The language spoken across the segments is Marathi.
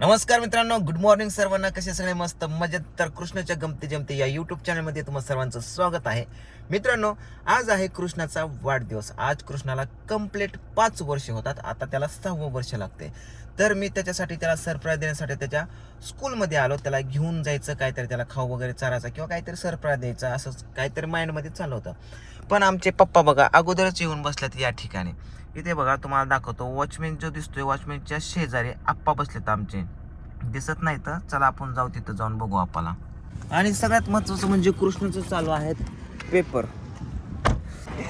नमस्कार मित्रांनो गुड मॉर्निंग सर्वांना. कसे सगळे मस्त मजेत? तर कृष्णाच्या गमती जमते या युट्यूब चॅनलमध्ये तुम्हाला सर्वांचं स्वागत आहे. मित्रांनो आज आहे कृष्णाचा वाढदिवस. आज कृष्णाला कंप्लीट पाच वर्ष होतात. आता त्याला सहावं वर्ष लागते. तर मी त्याच्यासाठी त्याला सरप्राईज देण्यासाठी त्याच्या स्कूलमध्ये आलो. त्याला घेऊन जायचं काहीतरी त्याला खाऊ वगैरे चारायचा किंवा काहीतरी सरप्राईज द्यायचा असं काहीतरी माइंडमध्ये चालू होतं. पण आमचे पप्पा बघा अगोदरच येऊन बसल्यात या ठिकाणी. इथे बघा तुम्हाला दाखवतो. वॉचमॅन जो दिसतोय वॉचमॅनच्या शेजारी आप्पा बसलेत आमचे. दिसत नाही तर चला आपण जाऊ तिथं जाऊन बघू आपाला आणि सगळ्यात महत्वाचं म्हणजे कृष्णाचं चालू आहेत पेपर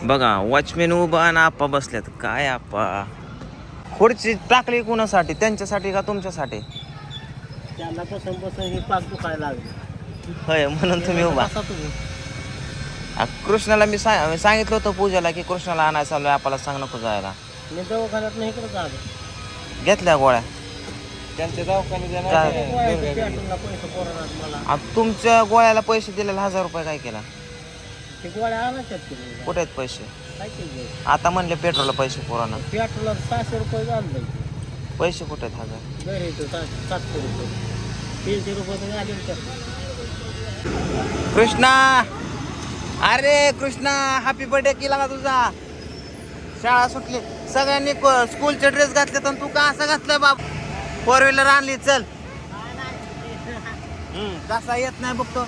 बघा वॉचमॅन उभा आणि आप्पा बसल्यात काय आप्पा? खुर्ची टाकली कुणासाठी? त्यांच्यासाठी का तुमच्यासाठी? त्यांना बसून बसून हे पाक दुखायला लागले. होय म्हणून तुम्ही उभा. बसा तुम्ही? आ, कृष्णाला मी सा- मी सांगितलं होतं पूजाला की कृष्णाला आणायला चालू आपल्याला सांग नको जायला. मी दवाखान्यात नाही इकडे आलो घेतल्या गोळ्या? त्यांच्या काय? दवाखान्यात पैसे पोरात मला. आ, तुमच्या गोळ्याला पैसे दिलेले हजार रुपये काय केला? ते गोळ्या आणायच्यात तुम्ही कुठे आहेत पैसे? आता म्हणले पेट्रोलला पैसे पुराणं पेट्रोलला सहाशे रुपये झालं. पैसे कुठे आहेत हजार घरी सातशे रुपये. तीनशे रुपये कृष्णा! अरे कृष्णा हॅपी बर्थडे केला ना तुझा. शाळा सुटली. सगळ्यांनी क- स्कूलचे ड्रेस घातले तर तू का असं घातलं बाब? फोर व्हीलर आणली चल. कसा येत नाही बघतो.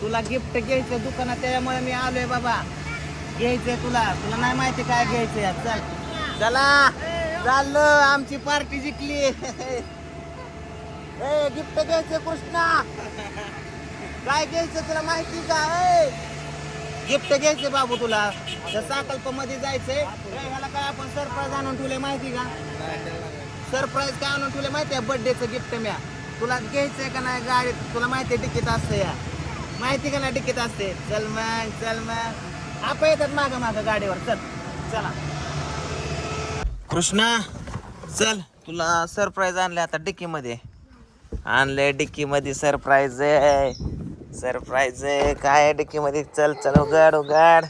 तुला गिफ्ट घ्यायचं दुकानात त्याच्यामुळे मी आलोय बाबा. घ्यायचंय तुला. तुला नाही माहिती काय घ्यायचंय चल. चला. चाललो. आमची पार्टी जिंकली. ए गिफ्ट घ्यायचं कृष्णा. काय घ्यायचं तुला माहिती का? गिफ्ट घ्यायचे बाबू तुला. तर साकल्पमध्ये जायचंय मला ह्याला काय आपण सरप्राईज आणून ठेवले माहिती का? सरप्राईज काय आणून ठेवले माहिती आहे? बर्थडेचं गिफ्ट म्या. तुला घ्यायचंय का नाही गाडीत? तुला माहिती आहे तिकीट असतं या. माहिती का नाही टिकीट असते? चल मग चल मग. आप येतात माग माग गाडीवर. चल चला. कृष्णा चल. तुला सरप्राईज आणले आता डिक्की मध्ये आणले डिक्की मध्ये सरप्राईज आहे. सरप्राईज आहे. काय आहे डिक्की मध्ये चल चल उगाड उगाड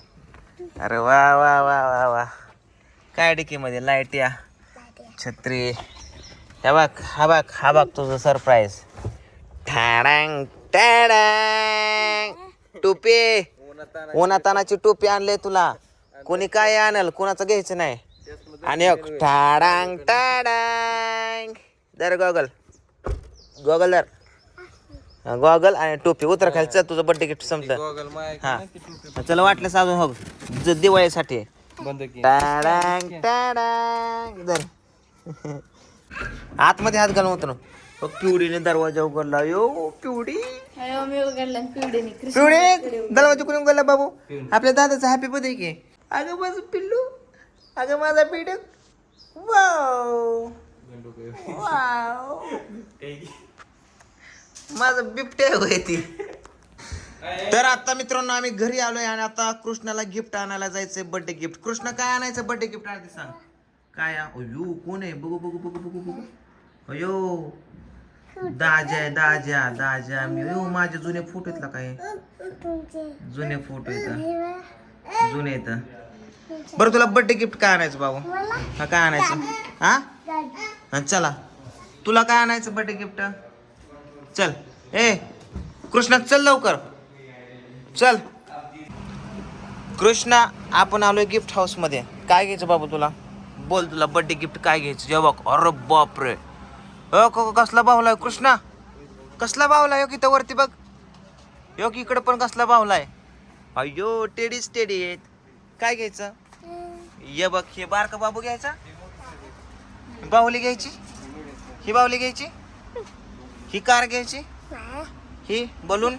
अरे वा वा वा वा वा. काय डिक्की मध्ये लाइट या. छत्री. हा बाग हा बाग हा बघ तुझं सरप्राईज ठाडांग टाडांग टोपी. उन्हातानाची टोपी आणले तुला. कोणी काय आणल? कोणाचं घ्यायचं नाही. आणि एक टाडांग दर गॉगल. गॉगल दर गॉगल आणि टोपी. उतर खाली चल तुझं बर्थडे गिफ्ट संपलं. हा. चला वाटलं साधून हो. ज- दिवाळीसाठी. टाडांग टाडांग दर आतमध्ये हात घालून होतो ना बघ, पिवडीने दरवाजा उघडला. यो पिवडी. अरे मी उघडला पिवडीने पिवडे दरवाजा कोणी उघडला बाबू? आपल्या दादाचा हॅपी बर्थडे की. अगं माझं पिल्लू. अगं माझा पिड वाव वाव माझं बिबटे होय ती. तर आता मित्रांनो आम्ही घरी आलोय आणि आता कृष्णाला गिफ्ट आणायला जायचंय बर्थडे गिफ्ट कृष्ण काय आणायचं बर्थडे गिफ्ट आणायचं सांग. काय अयो कोण आहे? बघू बघू बघू बघू बघू. अयो दाजा आहे दाजा दाजा मी येऊ माझे जुने फोटो आहेत काय? जुने फोटो येत जुने येत बरं तुला बर्थडे गिफ्ट काय आणायचं बाबू? हा काय आणायचं? हा? हा, चला. तुला काय आणायचं बर्थडे गिफ्ट चल. ए कृष्णा चल लवकर. चल. कृष्णा आपण आलोय गिफ्ट हाऊसमध्ये. काय घ्यायचं बाबू तुला? बोल तुला बर्थडे गिफ्ट काय घ्यायचं? जेव्हा अरे बापरे. अ क- कसला बाहुला आहे? कृष्णा? कसला बाहुला आहे? इथं वरती बघ. यो की इकडे पण कसला बाहुला आहे? अयो टेडीच टेडी आहेत. काय घ्यायचं? ये बघ हे बारका बाबू घ्यायचा. बाहुली घ्यायची? ही बाहुली घ्यायची? ही कार घ्यायची? ही बलून?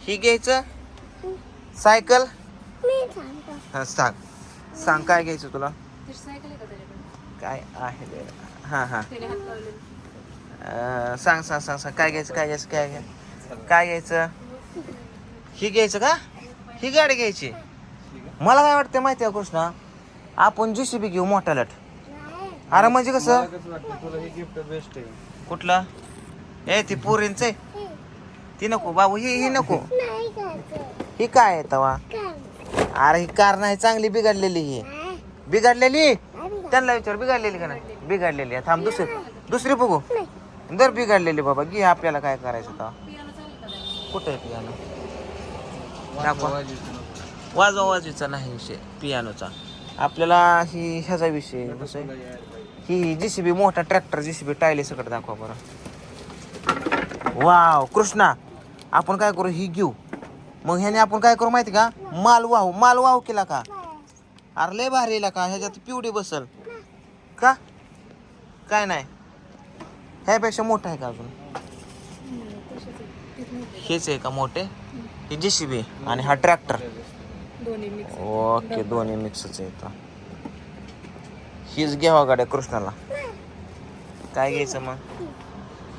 ही घ्यायचं? सायकल? हा सांग. सांग काय घ्यायचं तुला? काय आहे? हा हा. सांग सांग सांग सांग. काय घ्यायचं काय घ्यायचं काय घ्यायचं? काय घ्यायचं? ही घ्यायचं का? ही गाडी घ्यायची? मला काय वाटतं माहिती आहे कृष्णा? आपण जीसीबी घेऊ मोठा लट. अरे म्हणजे कसं? तुला हे गिफ्ट बेस्ट आहे. कुठलं? ए ती पोरींच आहे. ती नको बाबू ही ही नको. ही काय आहे तवा? अरे ही कार नाही चांगली बिघडलेली ही. बिघडलेली? त्यांना विचार बिघडलेली का नाही? बिघडलेली आहे. थांब दुसरी दुसरी बघू. दर बिघडलेली बाबा घे आपल्याला काय करायचं आता? कुठं आहे पियानो दाखवा. वाजवा वाजवीचा नाही विषय पियानोचा आपल्याला ही ह्याचा विषय? ही जेसीबी मोठा ट्रॅक्टर जेसीबी टायले सगळं दाखवा बरं. वाव कृष्णा आपण काय करू ही घेऊ. मग ह्याने आपण काय करू माहिती का? माल वाहू. माल वाहू केला का? अरे लय भारी येला का? ह्याच्यात पिवडी बसल. का? काय नाही. ह्यापेक्षा मोठा आहे का अजून? हेच आहे का मोठे? हे जेसीबी आणि हा ट्रॅक्टर. ओके दोन्ही मिक्सच आहे इथं. हीच घ्यावा गाड्या कृष्णाला. काय घ्यायचं मग?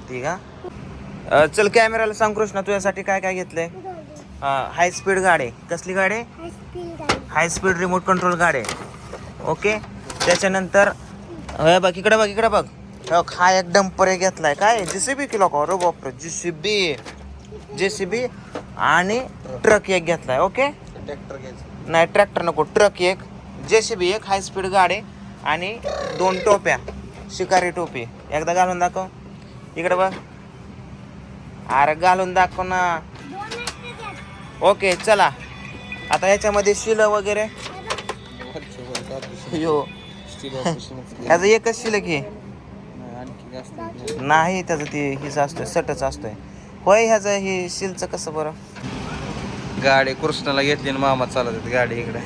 ती का? चल कॅमेराला सांग कृष्णा तुझ्यासाठी काय काय घेतलंय? हाय स्पीड गाडी. कसली गाडी? हाय स्पीड रिमोट कंट्रोल गाडी. ओके? त्याच्यानंतर हे बघ इकडे बघ इकडे बघ. हे बघ, हा एक डंपर एक घेतलाय. काय? जेसीबी किलो का? रो बापरे जेसीबी जेसीबी आणि ट्रक एक घेतलाय ओके? ट्रॅक्टर घ्यायचं. नाही ट्रॅक्टर नको ट्रक एक. जेसीबी एक हाय स्पीड गाडी आणि दोन टोप्या शिकारी टोपी. एकदा घालून दाखव. इकडे बघ. अरे घालून दाखव ना. ओके चला. आता ह्याच्यामध्ये शिलं वगैरे. यो. ह्याचं एकच शिलं की आणखी जास्त नाही त्याचं ते हिच असतोय सटच असतोय. होय ह्याचं हे शिलचं कसं बरं? गाडी कृष्णाला घेतली आणि मामा चालत आहेत गाडी इकडे.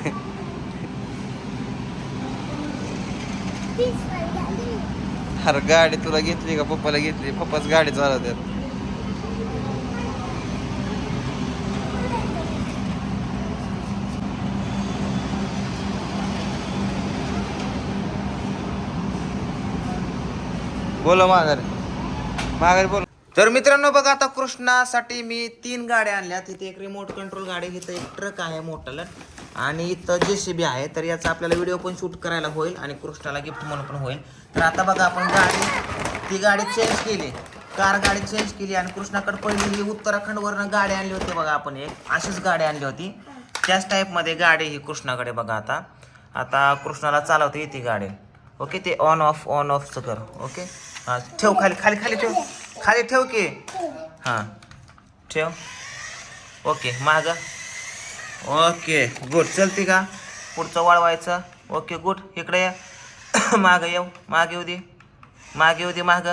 अरे गाडी तुला घेतली का पप्पाला घेतली? पप्पाच गाडी चालत आहेत. बोला माघारी. माघारी बोल. तर मित्रांनो बघा आता कृष्णासाठी मी तीन गाड्या आणल्या. तिथे एक रिमोट कंट्रोल गाडी इथं एक ट्रक आहे मोठाला. आणि इथं जे सी बी आहे. तर याचा आपल्याला व्हिडिओ पण शूट करायला होईल आणि कृष्णाला गिफ्ट म्हणून पण होईल. तर आता बघा आपण गाडी ती गाडी चेंज केली. कार गाडी चेंज केली आणि कृष्णाकडे पहिली उत्तराखंडवरनं गाडी आणली होती बघा आपण एक. अशीच गाडी आणली होती. त्याच टाईपमध्ये गाडी ही कृष्णाकडे बघा आता. आता कृष्णाला चालवते ती गाडी. ओके ते ऑन ऑफ ऑन ऑफचं कर. ओके हां ठेव खाली खाली खाली ठेव. खाली ठेव की. हां ठेव. ओके माग. Okay good. चलते का? पुढचं वळवायचं ओके गुड. इकडे ये. माग येऊ. माग येऊ दे. माग येऊ दे माग.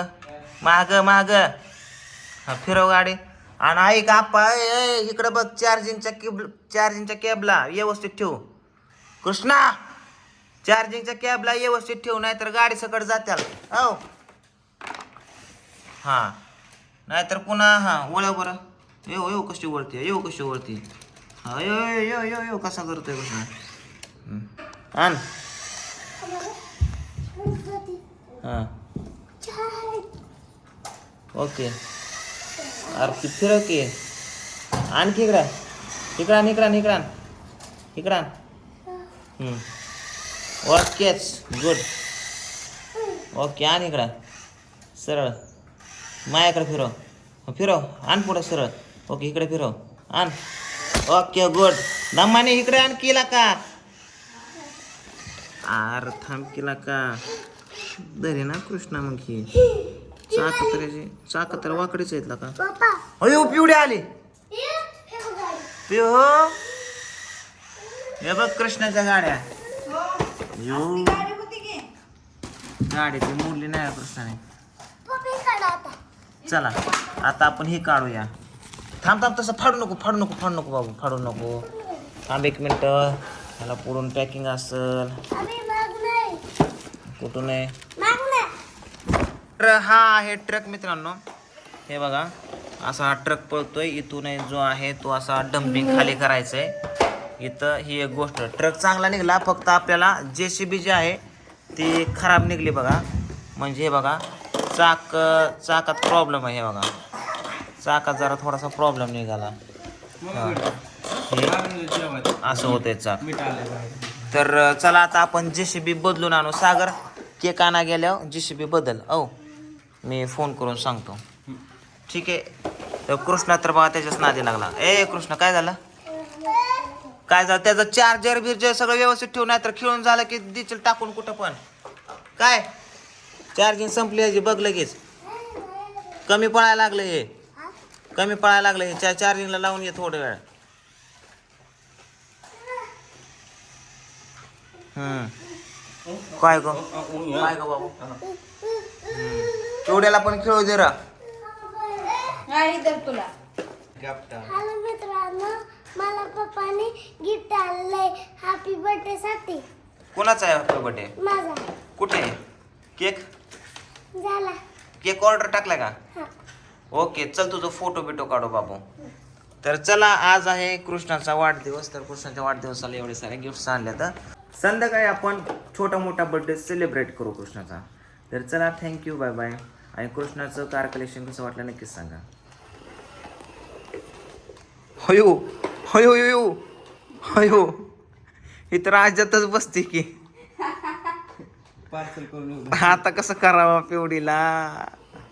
माग माग. हां फिरव गाडी. आणि ऐक आप्पा ए, इकडं बघ चार्जिंगच्या केब चार्जिंगच्या कॅबला व्यवस्थित ठेव. कृष्णा! चार्जिंगच्या कॅबला व्यवस्थित ठेव नाहीतर गाडी सकट जात्याल. हो हां. नाहीतर पुन्हा हां ओळ्या बरं. येऊ येऊ कशी वळते येऊ कशी वळते हा यो यो यो यो कसा करतोय कसं आण. हां. ओके. अरे ती फिरव की. आणखी इकडं. इकडं इकडा इकडं आण, इकडं इकडं ओकेच गुड. ओके आण इकडं. सरळ. मायाकडे फिरव. हो, फिरव. आण पुढं सरळ. ओके इकडे फिरव. आण. Okay good. दमाने इकडे आण केला का? आर थांब केला का? दरे ना कृष्णा मग ही चाक तर चाक तर वाकडीच आहेत का? अयो पिवडे आले. पिव हे बघ कृष्णाच्या गाड्या. यो. गाडी ती मोडली नाही कृष्णाने. चला आता आपण हे काढूया. थांब थांब तसं फाडू नको फाडू नको फाडू नको बाबू फाडू नको. थांब एक मिनिट. ह्याला पुढून पॅकिंग असल. कुठून आहे? तर हा आहे ट्रक मित्रांनो. हे बघा असा हा ट्रक पळतोय. इथून जो आहे तो असा डम्पिंग खाली करायचा आहे इथं ही एक गोष्ट. ट्रक चांगला निघाला फक्त आपल्याला जे सी बी जी आहे ती खराब निघली बघा. म्हणजे हे बघा चाक चाकात प्रॉब्लेम आहे हे बघा. चाकात जरा थोडासा प्रॉब्लेम निघाला. असं होतंय चाक. तर चला आता आपण जे सी बी बदलून आणू. सागर केक आणा गेल्यावर जे सी बी बदल. औ मी फोन करून सांगतो. ठीक आहे? तर कृष्णा तर बघा त्याच्याच नादी लागला. ए कृष्ण काय झालं? काय झालं? त्याचं चार्जर बिर्जर सगळं व्यवस्थित ठेवून नाही तर खेळून झालं की दिचल टाकून कुठं पण. काय? चार्जिंग संपली ह्याची बघ लगेच. कमी पळायला लागलं हे. कमी पळायला लागलं हे. चा चार्जिंगला लावून घे थोडं वेळ. हम्म. काय ग? काय ग बाबू? पण खेळू दे रा. तुला. हॅलो मित्रांनो मला पप्पाने गिफ्ट आणलंय. हॅपी बर्थडे साठी. कोणाचा आहे हॅपी बर्थडे माझा कुठे केक झाला. केक ऑर्डर टाकला का? हा. ओके चल तुझं फोटो बिटो काढू बाबू. तर चला आज आहे कृष्णाचा वाढदिवस तर कृष्णाच्या वाढदिवसाला एवढे सारे गिफ्ट्स आणले तर संध्याकाळी आपण छोटा मोठा बर्थडे सेलिब्रेट करू कृष्णाचा. तर चला थँक्यू बाय बाय आणि कृष्णाचं कार कलेक्शन कसं वाटलं नक्कीच सांगा. हयो हयो हयो हयो. ही तर राज्यातच बसते की. पार्सल करून आता कसं करावं पिवडीला?